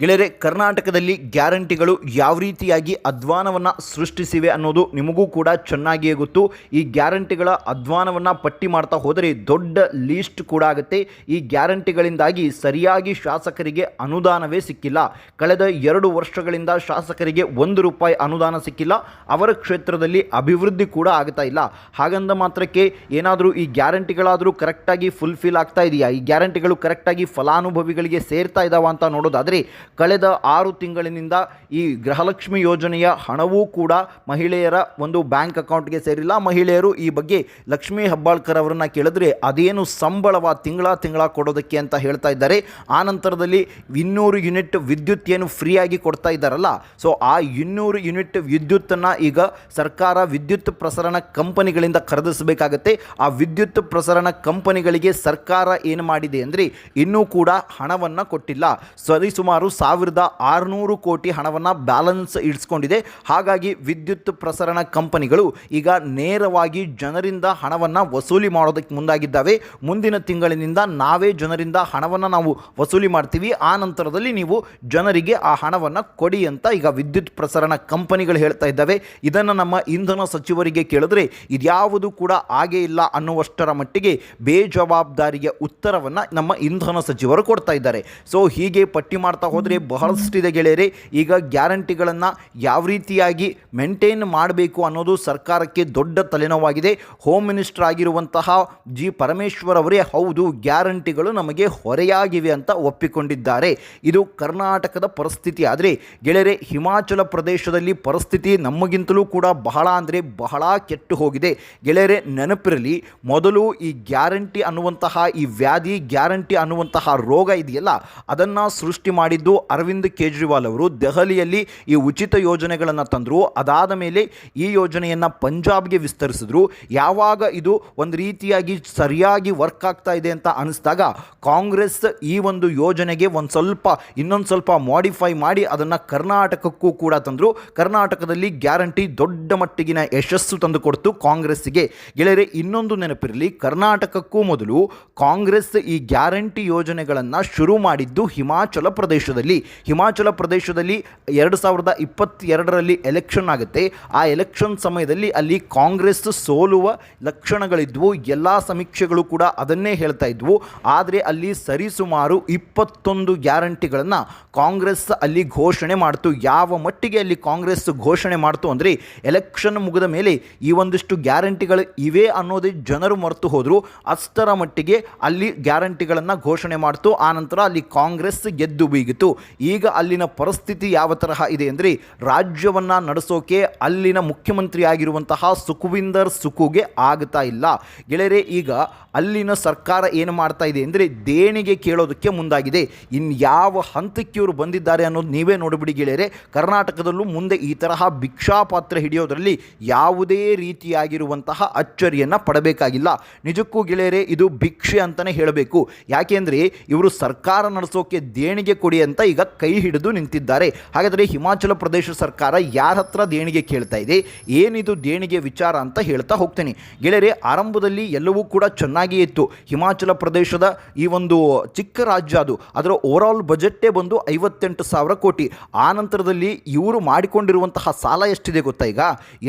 ಗೆಳೆಯರೆ, ಕರ್ನಾಟಕದಲ್ಲಿ ಗ್ಯಾರಂಟಿಗಳು ಯಾವ ರೀತಿಯಾಗಿ ಅಧ್ವಾನವನ್ನು ಸೃಷ್ಟಿಸಿವೆ ಅನ್ನೋದು ನಿಮಗೂ ಕೂಡ ಚೆನ್ನಾಗಿಯೇ ಗೊತ್ತು. ಈ ಗ್ಯಾರಂಟಿಗಳ ಅಧ್ವಾನವನ್ನು ಪಟ್ಟಿ ಮಾಡ್ತಾ ಹೋದರೆ ದೊಡ್ಡ ಲೀಸ್ಟ್ ಕೂಡ ಆಗುತ್ತೆ. ಈ ಗ್ಯಾರಂಟಿಗಳಿಂದಾಗಿ ಸರಿಯಾಗಿ ಶಾಸಕರಿಗೆ ಅನುದಾನವೇ ಸಿಕ್ಕಿಲ್ಲ. ಕಳೆದ ಎರಡು ವರ್ಷಗಳಿಂದ ಶಾಸಕರಿಗೆ ಒಂದು ರೂಪಾಯಿ ಅನುದಾನ ಸಿಕ್ಕಿಲ್ಲ. ಅವರ ಕ್ಷೇತ್ರದಲ್ಲಿ ಅಭಿವೃದ್ಧಿ ಕೂಡ ಆಗ್ತಾ ಇಲ್ಲ. ಹಾಗಂದ ಮಾತ್ರಕ್ಕೆ ಏನಾದರೂ ಈ ಗ್ಯಾರಂಟಿಗಳಾದರೂ ಕರೆಕ್ಟಾಗಿ ಫುಲ್ಫಿಲ್ ಆಗ್ತಾ ಇದೆಯಾ? ಈ ಗ್ಯಾರಂಟಿಗಳು ಕರೆಕ್ಟಾಗಿ ಫಲಾನುಭವಿಗಳಿಗೆ ಸೇರ್ತಾ ಇದ್ದಾವ ಅಂತ ನೋಡೋದಾದರೆ ಕಳೆದ ಆರು ತಿಂಗಳಿನಿಂದ ಈ ಗೃಹಲಕ್ಷ್ಮಿ ಯೋಜನೆಯ ಹಣವೂ ಕೂಡ ಮಹಿಳೆಯರ ಒಂದು ಬ್ಯಾಂಕ್ ಅಕೌಂಟ್ಗೆ ಸೇರಿಲ್ಲ. ಮಹಿಳೆಯರು ಈ ಬಗ್ಗೆ ಲಕ್ಷ್ಮೀ ಹೆಬ್ಬಾಳ್ಕರ್ ಅವರನ್ನು ಕೇಳಿದ್ರೆ ಅದೇನು ಸಂಬಳವ ತಿಂಗಳ ತಿಂಗಳ ಕೊಡೋದಕ್ಕೆ ಅಂತ ಹೇಳ್ತಾ ಇದ್ದಾರೆ. ಆ ನಂತರದಲ್ಲಿ ಇನ್ನೂರು ಯೂನಿಟ್ ವಿದ್ಯುತ್ ಏನು ಫ್ರೀಯಾಗಿ ಕೊಡ್ತಾ ಇದ್ದಾರಲ್ಲ, ಸೊ ಆ ಇನ್ನೂರು ಯೂನಿಟ್ ವಿದ್ಯುತ್ತನ್ನು ಈಗ ಸರ್ಕಾರ ವಿದ್ಯುತ್ ಪ್ರಸರಣ ಕಂಪನಿಗಳಿಂದ ಖರೀದಿಸಬೇಕಾಗತ್ತೆ. ಆ ವಿದ್ಯುತ್ ಪ್ರಸರಣ ಕಂಪನಿಗಳಿಗೆ ಸರ್ಕಾರ ಏನು ಮಾಡಿದೆ ಅಂದರೆ ಇನ್ನೂ ಕೂಡ ಹಣವನ್ನು ಕೊಟ್ಟಿಲ್ಲ. ಸರಿಸುಮಾರು ಸಾವಿರದ ಆರುನೂರು ಕೋಟಿ ಹಣವನ್ನು ಬ್ಯಾಲೆನ್ಸ್ ಇಡಿಸ್ಕೊಂಡಿದೆ. ಹಾಗಾಗಿ ವಿದ್ಯುತ್ ಪ್ರಸರಣ ಕಂಪನಿಗಳು ಈಗ ನೇರವಾಗಿ ಜನರಿಂದ ಹಣವನ್ನು ವಸೂಲಿ ಮಾಡೋದಕ್ಕೆ ಮುಂದಾಗಿದ್ದಾವೆ. ಮುಂದಿನ ತಿಂಗಳಿನಿಂದ ನಾವೇ ಜನರಿಂದ ಹಣವನ್ನು ನಾವು ವಸೂಲಿ ಮಾಡ್ತೀವಿ. ಆ ನಂತರದಲ್ಲಿ ನೀವು ಜನರಿಗೆ ಆ ಹಣವನ್ನು ಕೊಡಿ ಅಂತ ಈಗ ವಿದ್ಯುತ್ ಪ್ರಸರಣ ಕಂಪನಿಗಳು ಹೇಳ್ತಾ ಇದ್ದಾವೆ. ಇದನ್ನು ನಮ್ಮ ಇಂಧನ ಸಚಿವರಿಗೆ ಕೇಳಿದ್ರೆ ಇದ್ಯಾವುದು ಕೂಡ ಆಗೇ ಇಲ್ಲ ಅನ್ನುವಷ್ಟರ ಮಟ್ಟಿಗೆ ಬೇಜವಾಬ್ದಾರಿಯ ಉತ್ತರವನ್ನು ನಮ್ಮ ಇಂಧನ ಸಚಿವರು ಕೊಡ್ತಾ ಇದ್ದಾರೆ. ಸೊ ಹೀಗೆ ಪಟ್ಟಿ ಮಾಡ್ತಾ ಹೋದರೆ ಬಹಳಷ್ಟಿದೆ ಗೆಳೆಯರೆ. ಈಗ ಗ್ಯಾರಂಟಿಗಳನ್ನು ಯಾವ ರೀತಿಯಾಗಿ ಮೇಂಟೈನ್ ಮಾಡಬೇಕು ಅನ್ನೋದು ಸರ್ಕಾರಕ್ಕೆ ದೊಡ್ಡ ತಲೆನೋವಾಗಿದೆ. ಹೋಮ್ ಮಿನಿಸ್ಟರ್ ಆಗಿರುವಂತಹ ಜಿ ಪರಮೇಶ್ವರ್ ಅವರೇ ಹೌದು, ಗ್ಯಾರಂಟಿಗಳು ನಮಗೆ ಹೊರೆಯಾಗಿವೆ ಅಂತ ಒಪ್ಪಿಕೊಂಡಿದ್ದಾರೆ. ಇದು ಕರ್ನಾಟಕದ ಪರಿಸ್ಥಿತಿ. ಆದರೆ ಗೆಳೆಯರೆ, ಹಿಮಾಚಲ ಪ್ರದೇಶದಲ್ಲಿ ಪರಿಸ್ಥಿತಿ ನಮಗಿಂತಲೂ ಕೂಡ ಬಹಳ ಅಂದರೆ ಬಹಳ ಕೆಟ್ಟು ಹೋಗಿದೆ. ಗೆಳೆಯರೆ, ನೆನಪಿರಲಿ, ಮೊದಲು ಈ ಗ್ಯಾರಂಟಿ ಅನ್ನುವಂತಹ ಈ ವ್ಯಾಧಿ, ಗ್ಯಾರಂಟಿ ಅನ್ನುವಂತಹ ರೋಗ ಇದೆಯಲ್ಲ, ಅದನ್ನು ಸೃಷ್ಟಿ ಮಾಡಿದ್ದು ಅರವಿಂದ್ ಕೇಜ್ರಿವಾಲ್ ಅವರು ದೆಹಲಿಯಲ್ಲಿ ಈ ಉಚಿತ ಯೋಜನೆಗಳನ್ನು ತಂದರು. ಅದಾದ ಮೇಲೆ ಈ ಯೋಜನೆಯನ್ನು ಪಂಜಾಬ್ಗೆ ವಿಸ್ತರಿಸಿದ್ರು. ಯಾವಾಗ ಇದು ಒಂದು ರೀತಿಯಾಗಿ ಸರಿಯಾಗಿ ವರ್ಕ್ ಆಗ್ತಾ ಇದೆ ಅಂತ ಅನಿಸ್ದಾಗ ಕಾಂಗ್ರೆಸ್ ಈ ಒಂದು ಯೋಜನೆಗೆ ಒಂದು ಸ್ವಲ್ಪ, ಇನ್ನೊಂದು ಸ್ವಲ್ಪ ಮಾಡಿಫೈ ಮಾಡಿ ಅದನ್ನು ಕರ್ನಾಟಕಕ್ಕೂ ಕೂಡ ತಂದರು. ಕರ್ನಾಟಕದಲ್ಲಿ ಗ್ಯಾರಂಟಿ ದೊಡ್ಡ ಮಟ್ಟಿಗಿನ ಯಶಸ್ಸು ತಂದುಕೊಡ್ತು ಕಾಂಗ್ರೆಸ್ಸಿಗೆ. ಗೆಳೆಯರೆ, ಇನ್ನೊಂದು ನೆನಪಿರಲಿ, ಕರ್ನಾಟಕಕ್ಕೂ ಮೊದಲು ಕಾಂಗ್ರೆಸ್ ಈ ಗ್ಯಾರಂಟಿ ಯೋಜನೆಗಳನ್ನು ಶುರು ಮಾಡಿದ್ದು ಹಿಮಾಚಲ ಪ್ರದೇಶದಲ್ಲಿ. ಹಿಮಾಚಲ ಪ್ರದೇಶದಲ್ಲಿ ಎರಡು ಸಾವಿರದ ಇಪ್ಪತ್ತೆರಡರಲ್ಲಿ ಎಲೆಕ್ಷನ್ ಆಗುತ್ತೆ. ಆ ಎಲೆಕ್ಷನ್ ಸಮಯದಲ್ಲಿ ಅಲ್ಲಿ ಕಾಂಗ್ರೆಸ್ ಸೋಲುವ ಲಕ್ಷಣಗಳಿದ್ವು. ಎಲ್ಲ ಸಮೀಕ್ಷೆಗಳು ಕೂಡ ಅದನ್ನೇ ಹೇಳ್ತಾ ಇದ್ವು. ಆದರೆ ಅಲ್ಲಿ ಸರಿಸುಮಾರು ಇಪ್ಪತ್ತೊಂದು ಗ್ಯಾರಂಟಿಗಳನ್ನು ಕಾಂಗ್ರೆಸ್ ಅಲ್ಲಿ ಘೋಷಣೆ ಮಾಡ್ತು. ಯಾವ ಮಟ್ಟಿಗೆ ಅಲ್ಲಿ ಕಾಂಗ್ರೆಸ್ ಘೋಷಣೆ ಮಾಡ್ತು ಅಂದರೆ ಎಲೆಕ್ಷನ್ ಮುಗಿದ ಮೇಲೆ ಈ ಒಂದಿಷ್ಟು ಗ್ಯಾರಂಟಿಗಳು ಇವೆ ಅನ್ನೋದೇ ಜನರು ಮರೆತು ಹೋದರು. ಅಷ್ಟರ ಮಟ್ಟಿಗೆ ಅಲ್ಲಿ ಗ್ಯಾರಂಟಿಗಳನ್ನು ಘೋಷಣೆ ಮಾಡ್ತು. ಆನಂತರ ಅಲ್ಲಿ ಕಾಂಗ್ರೆಸ್ ಗೆದ್ದು ಬೀಗಿತು. ಈಗ ಅಲ್ಲಿನ ಪರಿಸ್ಥಿತಿ ಯಾವ ತರಹ ಇದೆ ಅಂದರೆ ರಾಜ್ಯವನ್ನು ನಡೆಸೋಕೆ ಅಲ್ಲಿನ ಮುಖ್ಯಮಂತ್ರಿ ಆಗಿರುವಂತಹ ಸುಖವಿಂದರ್ ಸುಖುಗೆ ಆಗ್ತಾ ಇಲ್ಲ. ಗೆಳೆಯರೆ, ಈಗ ಅಲ್ಲಿನ ಸರ್ಕಾರ ಏನು ಮಾಡ್ತಾ ಇದೆ ಅಂದರೆ ದೇಣಿಗೆ ಕೇಳೋದಕ್ಕೆ ಮುಂದಾಗಿದೆ. ಇನ್ನು ಯಾವ ಹಂತಕ್ಕೆ ಇವರು ಬಂದಿದ್ದಾರೆ ಅನ್ನೋದು ನೀವೇ ನೋಡಿಬಿಡಿ ಗೆಳೆಯರೆ. ಕರ್ನಾಟಕದಲ್ಲೂ ಮುಂದೆ ಈ ತರಹ ಭಿಕ್ಷಾಪಾತ್ರ ಹಿಡಿಯೋದರಲ್ಲಿ ಯಾವುದೇ ರೀತಿಯಾಗಿರುವಂತಹ ಅಚ್ಚರಿಯನ್ನು ಪಡಬೇಕಾಗಿಲ್ಲ. ನಿಜಕ್ಕೂ ಗೆಳೆಯರೆ, ಇದು ಭಿಕ್ಷೆ ಅಂತಲೇ ಹೇಳಬೇಕು. ಯಾಕೆಂದರೆ ಇವರು ಸರ್ಕಾರ ನಡೆಸೋಕೆ ದೇಣಿಗೆ ಕೊಡಿ ಅಂತ ಈಗ ಕೈ ಹಿಡಿದು ನಿಂತಿದ್ದಾರೆ. ಹಾಗಾದರೆ ಹಿಮಾಚಲ ಪ್ರದೇಶ ಸರ್ಕಾರ ಯಾರ ಹತ್ರ ದೇಣಿಗೆ ಕೇಳ್ತಾ ಇದೆ? ಏನಿದು ದೇಣಿಗೆ ವಿಚಾರ ಅಂತ ಹೇಳ್ತಾ ಹೋಗ್ತೇನೆ. ಗೆಳೆಯರೆ, ಆರಂಭದಲ್ಲಿ ಎಲ್ಲವೂ ಕೂಡ ಚೆನ್ನಾಗಿಯೇ ಇತ್ತು. ಹಿಮಾಚಲ ಪ್ರದೇಶದ ಈ ಒಂದು ಚಿಕ್ಕ ರಾಜ್ಯ ಅದು. ಅದರ ಓವರಾಲ್ ಬಜೆಟ್ಟೇ ಬಂದು ಐವತ್ತೆಂಟು ಸಾವಿರ ಕೋಟಿ. ಆ ನಂತರದಲ್ಲಿ ಇವರು ಮಾಡಿಕೊಂಡಿರುವಂತಹ ಸಾಲ ಎಷ್ಟಿದೆ ಗೊತ್ತಾ ಈಗ?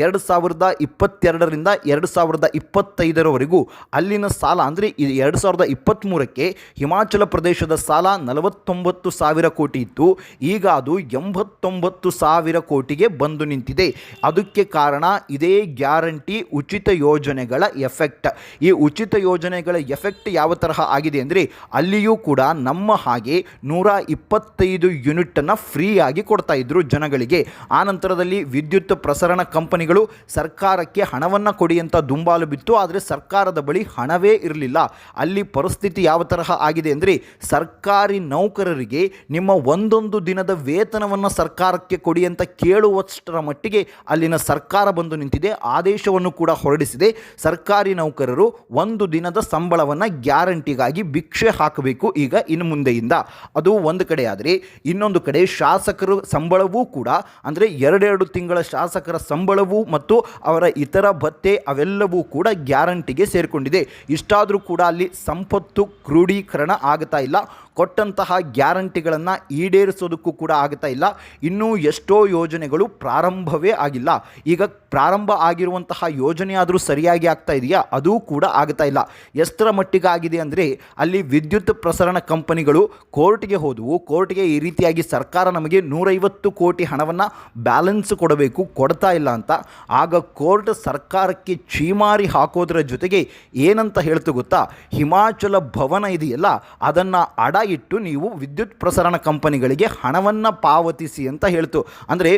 ಎರಡು ಸಾವಿರದ ಇಪ್ಪತ್ತೆರಡರಿಂದ ಎರಡು ಸಾವಿರದ ಇಪ್ಪತ್ತೈದರವರೆಗೂ ಅಲ್ಲಿನ ಸಾಲ ಅಂದರೆ ಎರಡು ಸಾವಿರದ ಇಪ್ಪತ್ತ್ಮೂರಕ್ಕೆ ಹಿಮಾಚಲ ಪ್ರದೇಶದ ಸಾಲ ನಲವತ್ತೊಂಬತ್ತು ಸಾವಿರ ಕೋಟಿ. ಇತ್ತು ಈಗ ಅದು ಎಂಬತ್ತೊಂಬತ್ತು ಸಾವಿರ ಕೋಟಿಗೆ ಬಂದು ನಿಂತಿದೆ. ಅದಕ್ಕೆ ಕಾರಣ ಇದೇ ಗ್ಯಾರಂಟಿ ಉಚಿತ ಯೋಜನೆಗಳ ಎಫೆಕ್ಟ್. ಈ ಉಚಿತ ಯೋಜನೆಗಳ ಎಫೆಕ್ಟ್ ಯಾವ ತರಹ ಆಗಿದೆ ಅಂದರೆ, ಅಲ್ಲಿಯೂ ಕೂಡ ನಮ್ಮ ಹಾಗೆ ನೂರ ಇಪ್ಪತ್ತೈದು ಯೂನಿಟನ್ನು ಫ್ರೀಯಾಗಿ ಕೊಡ್ತಾ ಇದ್ರು ಜನಗಳಿಗೆ. ಆ ನಂತರದಲ್ಲಿ ವಿದ್ಯುತ್ ಪ್ರಸರಣ ಕಂಪನಿಗಳು ಸರ್ಕಾರಕ್ಕೆ ಹಣವನ್ನು ಕೊಡಿ ಅಂತ ದುಂಬಾಲು ಬಿತ್ತು, ಆದರೆ ಸರ್ಕಾರದ ಬಳಿ ಹಣವೇ ಇರಲಿಲ್ಲ. ಅಲ್ಲಿ ಪರಿಸ್ಥಿತಿ ಯಾವ ತರಹ ಆಗಿದೆ ಅಂದರೆ, ಸರ್ಕಾರಿ ನೌಕರರಿಗೆ ನಿಮ್ಮ ಒಂದೊಂದು ದಿನದ ವೇತನವನ್ನು ಸರ್ಕಾರಕ್ಕೆ ಕೊಡಿ ಅಂತ ಕೇಳುವಷ್ಟರ ಮಟ್ಟಿಗೆ ಅಲ್ಲಿನ ಸರ್ಕಾರ ಬಂದು ನಿಂತಿದೆ, ಆದೇಶವನ್ನು ಕೂಡ ಹೊರಡಿಸಿದೆ. ಸರ್ಕಾರಿ ನೌಕರರು ಒಂದು ದಿನದ ಸಂಬಳವನ್ನು ಗ್ಯಾರಂಟಿಗಾಗಿ ಭಿಕ್ಷೆ ಹಾಕಬೇಕು ಈಗ ಇನ್ನು ಮುಂದೆಯಿಂದ. ಅದು ಒಂದು ಕಡೆ ಆದರೆ, ಇನ್ನೊಂದು ಕಡೆ ಶಾಸಕರು ಸಂಬಳವೂ ಕೂಡ, ಅಂದರೆ ಎರಡೆರಡು ತಿಂಗಳ ಶಾಸಕರ ಸಂಬಳವೂ ಮತ್ತು ಅವರ ಇತರ ಭತ್ತೆ ಅವೆಲ್ಲವೂ ಕೂಡ ಗ್ಯಾರಂಟಿಗೆ ಸೇರಿಕೊಂಡಿದೆ. ಇಷ್ಟಾದರೂ ಕೂಡ ಅಲ್ಲಿ ಸಂಪತ್ತು ಕ್ರೋಢೀಕರಣ ಆಗ್ತಾ ಇಲ್ಲ. ಕೊಟ್ಟಂತಹ ಗ್ಯಾರಂಟಿಗಳನ್ನು ಈಡೇರಿಸೋದಕ್ಕೂ ಕೂಡ ಆಗ್ತಾ ಇಲ್ಲ. ಇನ್ನೂ ಎಷ್ಟೋ ಯೋಜನೆಗಳು ಪ್ರಾರಂಭವೇ ಆಗಿಲ್ಲ. ಈಗ ಪ್ರಾರಂಭ ಆಗಿರುವಂತಹ ಯೋಜನೆ ಆದರೂ ಸರಿಯಾಗಿ ಆಗ್ತಾ ಇದೆಯಾ? ಅದೂ ಕೂಡ ಆಗ್ತಾ ಇಲ್ಲ. ಎಷ್ಟರ ಮಟ್ಟಿಗೆ ಆಗಿದೆ ಅಂದರೆ ಅಲ್ಲಿ ವಿದ್ಯುತ್ ಪ್ರಸರಣ ಕಂಪನಿಗಳು ಕೋರ್ಟ್ಗೆ ಹೋದವು. ಕೋರ್ಟ್ಗೆ ಈ ರೀತಿಯಾಗಿ ಸರ್ಕಾರ ನಮಗೆ ನೂರೈವತ್ತು ಕೋಟಿ ಹಣವನ್ನು ಬ್ಯಾಲೆನ್ಸ್ ಕೊಡಬೇಕು, ಕೊಡ್ತಾ ಇಲ್ಲ ಅಂತ. ಆಗ ಕೋರ್ಟ್ ಸರ್ಕಾರಕ್ಕೆ ಛೀಮಾರಿ ಹಾಕೋದ್ರ ಜೊತೆಗೆ ಏನಂತ ಹೇಳ್ತು ಗೊತ್ತಾ? ಹಿಮಾಚಲ ಭವನ ಇದೆಯಲ್ಲ, ಅದನ್ನು ಅಡ ಇಟ್ಟು ನೀವು ವಿದ್ಯುತ್ ಪ್ರಸರಣ ಕಂಪನಿಗಳಿಗೆ ಹಣವನ್ನು ಪಾವತಿಸಿ ಅಂತ ಹೇಳ್ತು. ಅಂದರೆ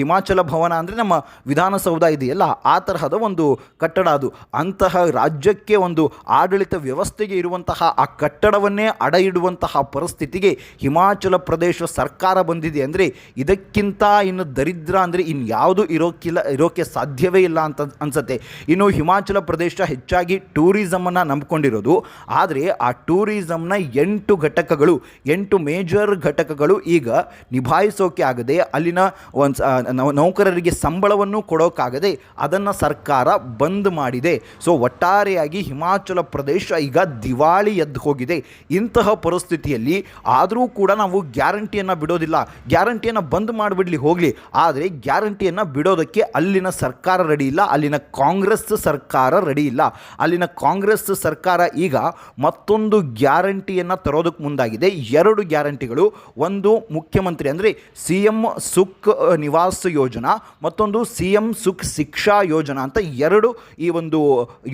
ಹಿಮಾಚಲ ಭವನ ಅಂದರೆ ನಮ್ಮ ವಿಧಾನಸೌಧ ಇದೆಯಲ್ಲ, ಆ ತರಹದ ಒಂದು ಕಟ್ಟಡ ಅದು. ಅಂತಹ ರಾಜ್ಯಕ್ಕೆ ಒಂದು ಆಡಳಿತ ವ್ಯವಸ್ಥೆಗೆ ಇರುವಂತಹ ಆ ಕಟ್ಟಡವನ್ನೇ ಅಡ ಇಡುವಂತಹ ಪರಿಸ್ಥಿತಿಗೆ ಹಿಮಾಚಲ ಪ್ರದೇಶ ಸರ್ಕಾರ ಬಂದಿದೆ ಅಂದರೆ ಇದಕ್ಕಿಂತ ಇನ್ನು ದರಿದ್ರ ಅಂದರೆ ಇನ್ಯಾವುದು ಇರೋಕ್ಕಿಲ್ಲ ಇರೋಕ್ಕೆ ಸಾಧ್ಯವೇ ಇಲ್ಲ ಅಂತ ಅನ್ಸುತ್ತೆ. ಇನ್ನು ಹಿಮಾಚಲ ಪ್ರದೇಶ ಹೆಚ್ಚಾಗಿ ಟೂರಿಸಮನ್ನು ನಂಬ್ಕೊಂಡಿರೋದು. ಆದರೆ ಆ ಟೂರಿಸಮ್ನ ಎಂಟು ಘಟಕಗಳು, ಎಂಟು ಮೇಜರ್ ಘಟಕಗಳು ಈಗ ನಿಭಾಯಿಸೋಕೆ ಆಗದೆ, ಅಲ್ಲಿನ ಒಂದು ನೌಕರರಿಗೆ ಸಂಬಳವನ್ನು ಕೊಡೋಕ್ಕಾಗದೆ ಅದನ್ನು ಸರ್ಕಾರ ಬಂದ್ ಮಾಡಿದೆ. ಸೊ, ಒಟ್ಟಾರೆಯಾಗಿ ಹಿಮಾಚಲ ಪ್ರದೇಶ ಈಗ ದಿವಾಳಿ ಎದ್ದು ಹೋಗಿದೆ. ಇಂತಹ ಪರಿಸ್ಥಿತಿಯಲ್ಲಿ ಆದರೂ ಕೂಡ ನಾವು ಗ್ಯಾರಂಟಿಯನ್ನು ಬಿಡೋದಿಲ್ಲ. ಗ್ಯಾರಂಟಿಯನ್ನು ಬಂದ್ ಮಾಡಿಬಿಡ್ಲಿ, ಹೋಗಲಿ. ಆದರೆ ಗ್ಯಾರಂಟಿಯನ್ನು ಬಿಡೋದಕ್ಕೆ ಅಲ್ಲಿನ ಸರ್ಕಾರ ರೆಡಿ ಇಲ್ಲ, ಅಲ್ಲಿನ ಕಾಂಗ್ರೆಸ್ ಸರ್ಕಾರ ರೆಡಿ ಇಲ್ಲ. ಅಲ್ಲಿನ ಕಾಂಗ್ರೆಸ್ ಸರ್ಕಾರ ಈಗ ಮತ್ತೊಂದು ಗ್ಯಾರಂಟಿಯನ್ನು ತರೋದಕ್ಕೆ ಮುಂದಾಗಿದೆ ಎರಡು ಗ್ಯಾರಂಟಿಗಳು. ಒಂದು ಮುಖ್ಯಮಂತ್ರಿ ಅಂದರೆ ಸಿ ಎಂ ಸುಖ್ ನಿವಾಸ್ ಯೋಜನಾ, ಮತ್ತೊಂದು ಸಿ ಎಂ ಸುಖ್ ಶಿಕ್ಷಾ ಯೋಜನಾ ಅಂತ ಎರಡು ಈ ಒಂದು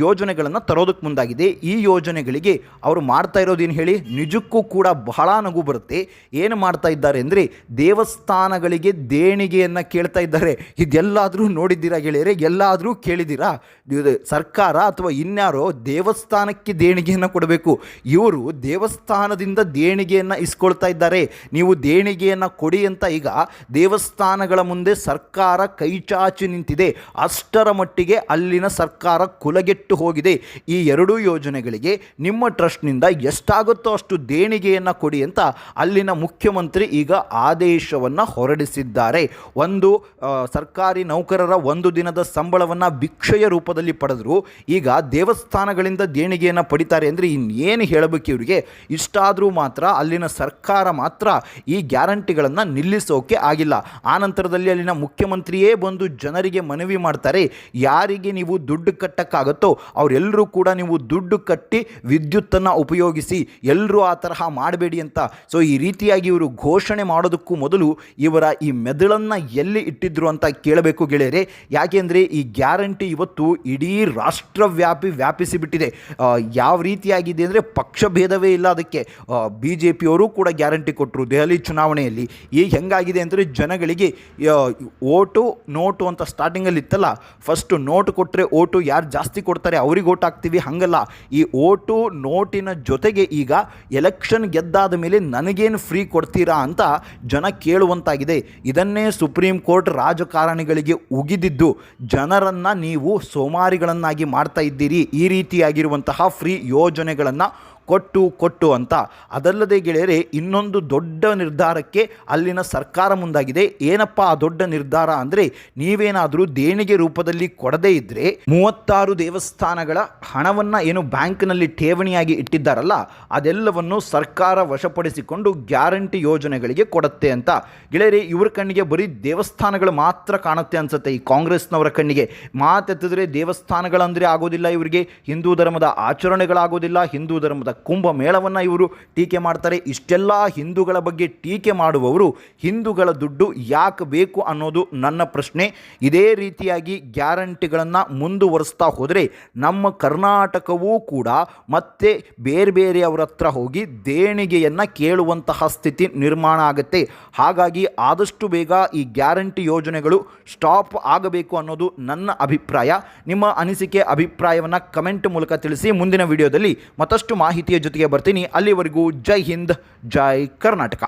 ಯೋಜನೆಗಳನ್ನು ತರೋದಕ್ಕೆ ಮುಂದಾಗಿದೆ. ಈ ಯೋಜನೆಗಳಿಗೆ ಅವರು ಮಾಡ್ತಾ ಇರೋದೇನು ಹೇಳಿ? ನಿಜಕ್ಕೂ ಕೂಡ ಬಹಳ ನಗು ಬರುತ್ತೆ. ಏನು ಮಾಡ್ತಾ ಇದ್ದಾರೆ ಅಂದರೆ ದೇವಸ್ಥಾನಗಳಿಗೆ ದೇಣಿಗೆಯನ್ನು ಕೇಳ್ತಾ ಇದ್ದಾರೆ. ಇದೆಲ್ಲಾದರೂ ನೋಡಿದ್ದೀರಾ ಗೆಳೆಯರೆ? ಎಲ್ಲಾದರೂ ಕೇಳಿದ್ದೀರಾ? ಸರ್ಕಾರ ಅಥವಾ ಇನ್ಯಾರೋ ದೇವಸ್ಥಾನಕ್ಕೆ ದೇಣಿಗೆಯನ್ನು ಕೊಡಬೇಕು. ಇವರು ದೇವಸ್ಥಾನದಿಂದ ದೇಣಿಗೆಯನ್ನು ಇಸ್ಕೊಳ್ತಾ ಇದ್ದಾರೆ. ನೀವು ದೇಣಿಗೆಯನ್ನು ಕೊಡಿ ಅಂತ ಈಗ ದೇವಸ್ಥಾನಗಳ ಮುಂದೆ ಸರ್ಕಾರ ಕೈಚಾಚಿ ನಿಂತಿದೆ. ಅಷ್ಟರ ಮಟ್ಟಿಗೆ ಅಲ್ಲಿನ ಸರ್ಕಾರ ಕುಲಗೆಟ್ಟು ಹೋಗಿದೆ. ಈ ಎರಡೂ ಯೋಜನೆಗಳಿಗೆ ನಿಮ್ಮ ಟ್ರಸ್ಟ್ನಿಂದ ಎಷ್ಟಾಗುತ್ತೋ ಅಷ್ಟು ದೇಣಿಗೆಯನ್ನು ಕೊಡಿ ಅಂತ ಅಲ್ಲಿನ ಮುಖ್ಯಮಂತ್ರಿ ಈಗ ಆದೇಶವನ್ನು ಹೊರಡಿಸಿದ್ದಾರೆ. ಒಂದು ಸರ್ಕಾರಿ ನೌಕರರ ಒಂದು ದಿನದ ಸಂಬಳವನ್ನು ಭಿಕ್ಷೆಯ ರೂಪದಲ್ಲಿ ಪಡೆದರು. ಈಗ ದೇವಸ್ಥಾನಗಳಿಂದ ದೇಣಿಗೆಯನ್ನು ಪಡಿತಾರೆ ಅಂದರೆ ಇನ್ನೇನು ಹೇಳಬೇಕು ಇವರಿಗೆ? ಇಷ್ಟಾದರೂ ಮಾತ್ರ, ಅಲ್ಲಿನ ಸರ್ಕಾರ ಮಾತ್ರ ಈ ಗ್ಯಾರಂಟಿಗಳನ್ನು ನಿಲ್ಲಿಸೋಕೆ ಆಗಿಲ್ಲ. ಆನಂತರದಲ್ಲಿ ಅಲ್ಲಿನ ಮುಖ್ಯಮಂತ್ರಿಯೇ ಬಂದು ಜನರಿಗೆ ಮನವಿ ಮಾಡ್ತಾರೆ, ಯಾರಿಗೆ ನೀವು ದುಡ್ಡು ಕಟ್ಟಕ್ಕಾಗತ್ತೋ ಅವರೆಲ್ಲರೂ ಕೂಡ ನೀವು ದುಡ್ಡು ಕಟ್ಟಿ ವಿದ್ಯುತ್ತನ್ನು ಉಪಯೋಗಿಸಿ ಎಲ್ಲರೂ ಆ ತರಹ ಮಾಡಬೇಡಿ ಅಂತ. ಸೊ ಈ ರೀತಿಯಾಗಿ ಇವರು ಘೋಷಣೆ ಮಾಡೋದಕ್ಕೂ ಮೊದಲು ಇವರ ಈ ಮೆದುಳನ್ನು ಎಲ್ಲಿ ಇಟ್ಟಿದ್ರು ಅಂತ ಕೇಳಬೇಕು ಗೆಳೆಯರೆ. ಯಾಕೆಂದರೆ ಈ ಗ್ಯಾರಂಟಿ ಇವತ್ತು ಇಡೀ ರಾಷ್ಟ್ರವ್ಯಾಪಿ ವ್ಯಾಪಿಸಿಬಿಟ್ಟಿದೆ. ಯಾವ ರೀತಿಯಾಗಿದೆ ಅಂದರೆ ಪಕ್ಷ ಭೇದವೇ ಇಲ್ಲ ಅದಕ್ಕೆ. ಬಿ ಜೆ ಪಿಯವರು ಕೂಡ ಗ್ಯಾರಂಟಿ ಕೊಟ್ಟರು ದೆಹಲಿ ಚುನಾವಣೆಯಲ್ಲಿ. ಈಗ ಹೆಂಗಾಗಿದೆ ಅಂದರೆ ಜನಗಳಿಗೆ ಓಟು, ನೋಟು ಅಂತ ಸ್ಟಾರ್ಟಿಂಗಲ್ಲಿ ಇತ್ತಲ್ಲ ಫಸ್ಟು ನೋಟು ಕೊಟ್ಟರೆ ಓಟು ಯಾರು ಜಾಸ್ತಿ ಕೊಡ್ತಾರೆ ಅವ್ರಿಗೆ ಓಟ್ ಹಾಕ್ತೀವಿ, ಹಾಗಲ್ಲ. ಈ ಓಟು, ನೋಟಿನ ಜೊತೆಗೆ ಈಗ ಎಲೆಕ್ಷನ್ ಗೆದ್ದಾದ ಮೇಲೆ ನನಗೇನು ಫ್ರೀ ಕೊಡ್ತೀರಾ ಅಂತ ಜನ ಕೇಳುವಂತಾಗಿದೆ. ಇದನ್ನೇ ಸುಪ್ರೀಂ ಕೋರ್ಟ್ ರಾಜಕಾರಣಿಗಳಿಗೆ ಉಗಿದಿದ್ದು, ಜನರನ್ನು ನೀವು ಸೋಮಾರಿಗಳನ್ನಾಗಿ ಮಾಡ್ತಾ ಇದ್ದೀರಿ, ಈ ರೀತಿಯಾಗಿರುವಂತಹ ಫ್ರೀ ಯೋಜನೆಗಳನ್ನು ಕೊಟ್ಟು ಕೊಟ್ಟು ಅಂತ. ಅದಲ್ಲದೆ ಗೆಳೆಯರೆ, ಇನ್ನೊಂದು ದೊಡ್ಡ ನಿರ್ಧಾರಕ್ಕೆ ಅಲ್ಲಿನ ಸರ್ಕಾರ ಮುಂದಾಗಿದೆ. ಏನಪ್ಪ ಆ ದೊಡ್ಡ ನಿರ್ಧಾರ ಅಂದರೆ, ನೀವೇನಾದರೂ ದೇಣಿಗೆ ರೂಪದಲ್ಲಿ ಕೊಡದೇ ಇದ್ದರೆ ಮೂವತ್ತಾರು ದೇವಸ್ಥಾನಗಳ ಹಣವನ್ನು ಏನು ಬ್ಯಾಂಕ್ನಲ್ಲಿ ಠೇವಣಿಯಾಗಿ ಇಟ್ಟಿದ್ದಾರಲ್ಲ, ಅದೆಲ್ಲವನ್ನು ಸರ್ಕಾರ ವಶಪಡಿಸಿಕೊಂಡು ಗ್ಯಾರಂಟಿ ಯೋಜನೆಗಳಿಗೆ ಕೊಡುತ್ತೆ ಅಂತ. ಗೆಳೆಯರೆ, ಇವ್ರ ಕಣ್ಣಿಗೆ ಬರೀ ದೇವಸ್ಥಾನಗಳು ಮಾತ್ರ ಕಾಣುತ್ತೆ ಅನ್ಸುತ್ತೆ ಈ ಕಾಂಗ್ರೆಸ್ನವರ ಕಣ್ಣಿಗೆ. ಮಾತೆತ್ತಿದ್ರೆ ದೇವಸ್ಥಾನಗಳಂದರೆ ಆಗೋದಿಲ್ಲ ಇವರಿಗೆ. ಹಿಂದೂ ಧರ್ಮದ ಆಚರಣೆಗಳಾಗೋದಿಲ್ಲ, ಹಿಂದೂ ಧರ್ಮದ ಕುಂಭ ಮೇಳವನ್ನು ಇವರು ಟೀಕೆ ಮಾಡ್ತಾರೆ. ಇಷ್ಟೆಲ್ಲ ಹಿಂದೂಗಳ ಬಗ್ಗೆ ಟೀಕೆ ಮಾಡುವವರು ಹಿಂದೂಗಳ ದುಡ್ಡು ಯಾಕೆ ಬೇಕು ಅನ್ನೋದು ನನ್ನ ಪ್ರಶ್ನೆ. ಇದೇ ರೀತಿಯಾಗಿ ಗ್ಯಾರಂಟಿಗಳನ್ನು ಮುಂದುವರಿಸ್ತಾ ಹೋದರೆ ನಮ್ಮ ಕರ್ನಾಟಕವೂ ಕೂಡ ಮತ್ತೆ ಬೇರೆ ಬೇರೆಯವರ ಹತ್ರ ಹೋಗಿ ದೇಣಿಗೆಯನ್ನು ಕೇಳುವಂತಹ ಸ್ಥಿತಿ ನಿರ್ಮಾಣ ಆಗುತ್ತೆ. ಹಾಗಾಗಿ ಆದಷ್ಟು ಬೇಗ ಈ ಗ್ಯಾರಂಟಿ ಯೋಜನೆಗಳು ಸ್ಟಾಪ್ ಆಗಬೇಕು ಅನ್ನೋದು ನನ್ನ ಅಭಿಪ್ರಾಯ. ನಿಮ್ಮ ಅನಿಸಿಕೆ, ಅಭಿಪ್ರಾಯವನ್ನು ಕಮೆಂಟ್ ಮೂಲಕ ತಿಳಿಸಿ ಮುಂದಿನ ವಿಡಿಯೋದಲ್ಲಿ ಮತ್ತಷ್ಟು ಮಾಹಿತಿಯ ಜೊತೆಗೆ ಬರ್ತೀನಿ. ಅಲ್ಲಿವರೆಗೂ ಜೈ ಹಿಂದ್ ಜೈ ಕರ್ನಾಟಕ.